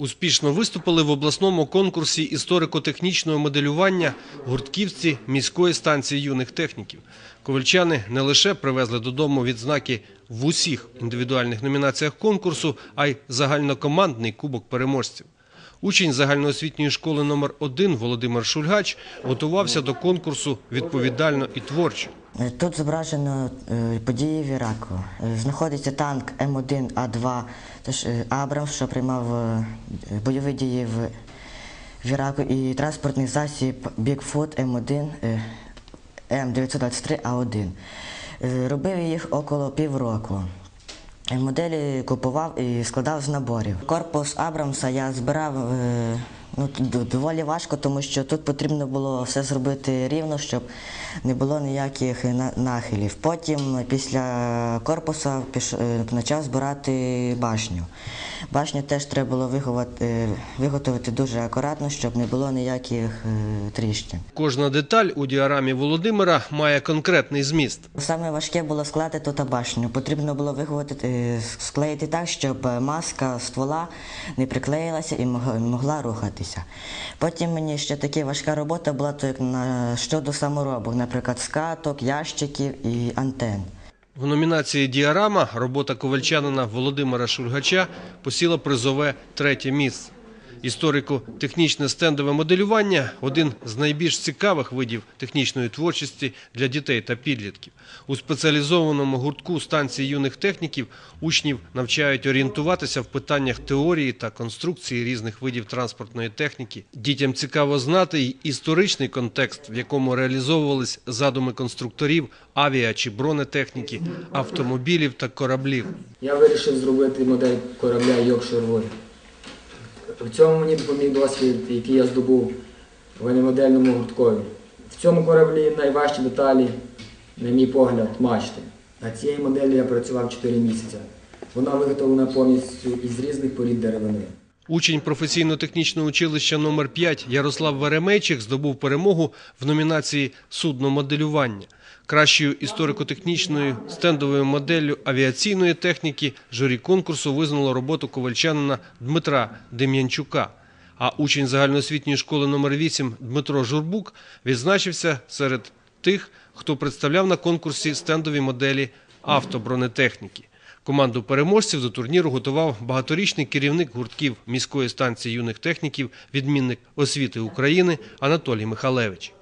Успішно виступили в обласному конкурсі історико-технічного моделювання гуртківці міської станції юних техніків. Ковальчани не лише привезли додому відзнаки в усіх індивідуальних номінаціях конкурсу, а й загальнокомандний кубок переможців. Учень загальноосвітньої школи номер 1 Володимир Шульгач готувався до конкурсу відповідально і творчо. Е, Тут зображено е, події в Іраку. Е, Знаходиться танк М1А2, тож е, Абрамс, що приймав бойові дії в, в Іраку, і транспортний засіб Бігфут М1 е, М923А1. Е, Робив їх около півроку. Моделі купував і складав з наборів. Корпус Абрамса я збирав е, ну, доволі важко, тому що тут потрібно було все зробити рівно, щоб не було ніяких нахилів. Потім після корпуса піш, е, почав збирати башню. Башню теж треба було виготовити, виготовити дуже акуратно, щоб не було ніяких е, тріщин. Кожна деталь у діарамі Володимира має конкретний зміст. Саме важке було склати тут башню. Потрібно було виготовити, е, склеїти так, щоб маска ствола не приклеїлася і мог- могла рухатися. Потім мені ще така важка робота була то як на щодо саморобок, наприклад, скаток, ящиків і антен. В номінації Діарама робота ковальчанина Володимира Шульгача посіла призове третє місце. Історико-технічне стендове моделювання один з найбільш цікавих видів технічної творчості для дітей та підлітків. У спеціалізованому гуртку станції юних техніків учнів навчають орієнтуватися в питаннях теорії та конструкції різних видів транспортної техніки. Дітям цікаво знати й історичний контекст, в якому реалізовувались задуми конструкторів авіа чи бронетехніки, автомобілів та кораблів. Я вирішив зробити модель корабля Йоркшир Воїн. В цьому мені допоміг досвід, який я здобув в анімодельному гурткові. В цьому кораблі найважчі деталі, на мій погляд, мачти. На цієї моделі я працював 4 місяці. Вона виготовлена повністю із різних порід деревини. Учень професійно-технічного училища номер 5 Ярослав Веремейчик здобув перемогу в номінації Судномоделювання. Кращою історико-технічною стендовою моделлю авіаційної техніки журі конкурсу визнало роботу ковальчанина Дмитра Дем'янчука. А учень загальноосвітньої школи номер 8 Дмитро Журбук відзначився серед тих, хто представляв на конкурсі стендові моделі автобронетехніки. Команду переможців до турніру готував багаторічний керівник гуртків міської станції юних техніків, відмінник освіти України Анатолій Михалевич.